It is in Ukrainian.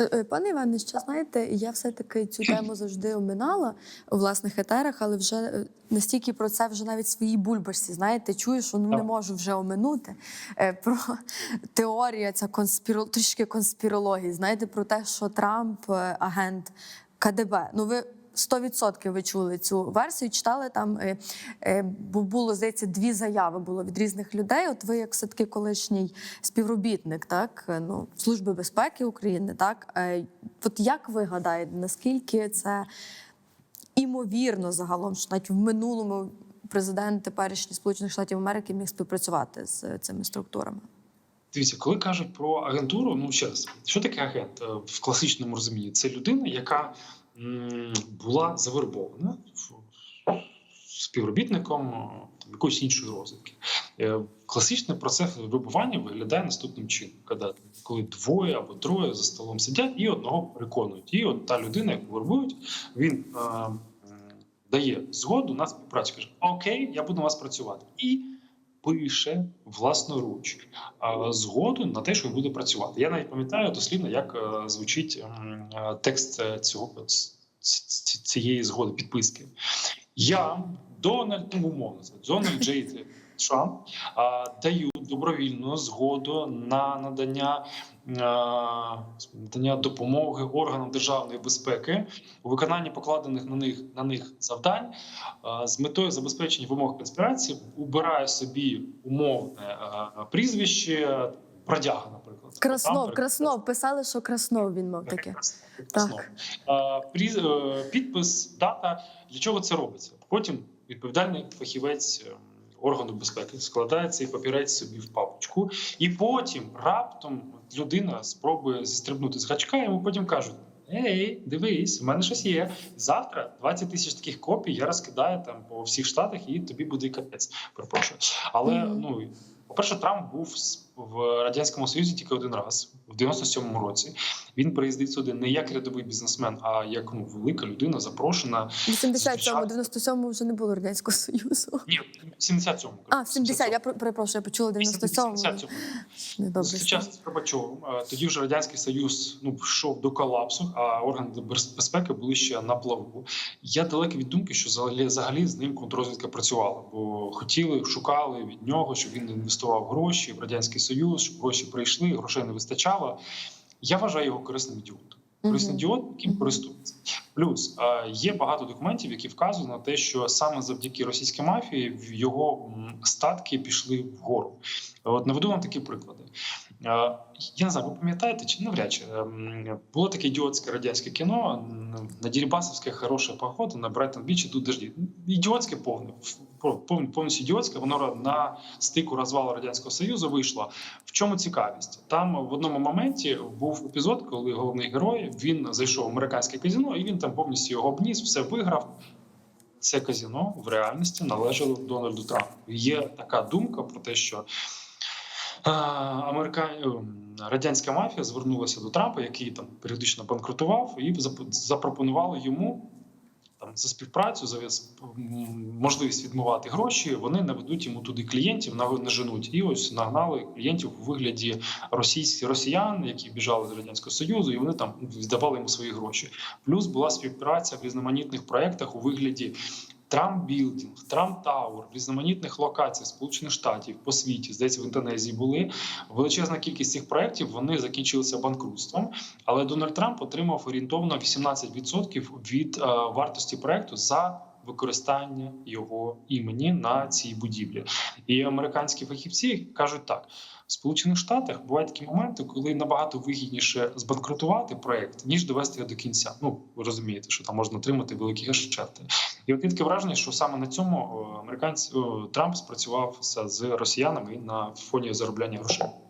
Е, е, Пане Іване, ще знаєте, я все-таки цю тему завжди оминала у власних етерах, але вже е, настільки про це вже навіть своїй бульбашці, знаєте, чую, що ну не можу вже оминути. Про теорія, ця конспіро... трішки конспірології, знаєте, про те, що Трамп агент КДБ. Ну ви. 100% ви чули цю версію, читали там, е, е, бо було, здається, дві заяви було від різних людей. От ви, як все-таки колишній співробітник, так е, ну Служби безпеки України, так от як ви гадаєте, наскільки це імовірно загалом, що навіть в минулому президент теперішній Сполучених Штатів Америки міг співпрацювати з цими структурами? Дивіться, коли кажуть про агентуру, ну ще раз, що таке агент в класичному розумінні? Це людина, яка була завербована співробітником е, якоїсь іншої розвідки. Е, Класичний процес вибування виглядає наступним чином, коли, двоє або троє за столом сидять і одного переконують. І от та людина, яку вербують, він е, дає згоду на співпрацю. Каже: Окей, я буду на вас працювати. І пише власноруч згоду на те, що він буде працювати. Я навіть пам'ятаю дослівно, як е, звучить е, текст е, цього цієї згоди, підписки. Я Дональд, ну, умовно, Дональд Джей Трамп е, даю добровільну згоду на надання. Надання допомоги органам державної безпеки у виконанні покладених на них на них завдань з метою забезпечення вимог конспірації убирає собі умовне прізвище продяга, наприклад. Краснов, Там, Краснов писали, що Краснов він мав таке. Краснов. Пріз- е, Підпис, дата. Для чого це робиться? Потім відповідальний фахівець е, органу безпеки складає цей папірець собі в папочку, і потім раптом людина спробує зістрибнути з гачка, і йому потім кажуть. Ей, дивись, у мене щось є. Завтра 20 тисяч таких копій я розкидаю там по всіх штатах, і тобі буде капець. Перепрошую. Але ну по-перше, Трамп був в радянському союзі тільки один раз, в 97-му році. Він приїздив сюди не як рядовий бізнесмен, а як ну велика людина, запрошена. В 87-му, 97-му вже не було радянського союзу. Ні, в 77-му. А, в 70, я про- перепрошую, я почула 97-му. 77-му. З Горбачовим. Тоді вже радянський союз ну йшов до колапсу, а органи безпеки були ще на плаву. Я далекий від думки, що взагалі, взагалі з ним контррозвідка працювала, бо хотіли, шукали від нього, щоб він інвестував гроші в радянський союз, щоб гроші прийшли, грошей не вистачало. Я вважаю його корисним ідіотом. Корисний діот яким користується. Плюс е, є багато документів, які вказують на те, що саме завдяки російській мафії його статки пішли вгору. От наведу вам такі приклади. Я не знаю, ви пам'ятаєте чи навряд чи ем, було таке ідіотське радянське кіно на Дірібасовське хороша погода, на Брайтон Біч ідуть дожді. Ідіотське повне, пов- пов- повністю ідіотське. Воно на стику розвалу радянського союзу вийшло. В чому цікавість? Там в одному моменті був епізод, коли головний герой він зайшов в американське казино, і він там повністю його обніс, все виграв. Це казино в реальності належало Дональду Трампу. Є така думка про те, що Америка... е, радянська мафія звернулася до Трампа, який там періодично банкрутував, і запропонували йому там за співпрацю, за можливість відмивати гроші. Вони наведуть йому туди клієнтів, наженуть. І ось нагнали клієнтів у вигляді російських росіян, які біжали з радянського союзу, і вони там віддавали йому свої гроші. Плюс була співпраця в різноманітних проєктах у вигляді. Трамп Білдінг, Трамп Тауер, в різноманітних локаціях Сполучених Штатів по світі, здається, в Індонезії були величезна кількість цих проєктів. Вони закінчилися банкрутством. Але Дональд Трамп отримав орієнтовно 18% від е, вартості проекту за використання його імені на цій будівлі. І американські фахівці кажуть так: в Сполучених Штатах бувають такі моменти, коли набагато вигідніше збанкрутувати проект, ніж довести його до кінця. Ну ви розумієте, що там можна отримати великі гешефти. І от таке враження, що саме на цьому о, американці Трамп спрацював з росіянами на фоні заробляння грошей.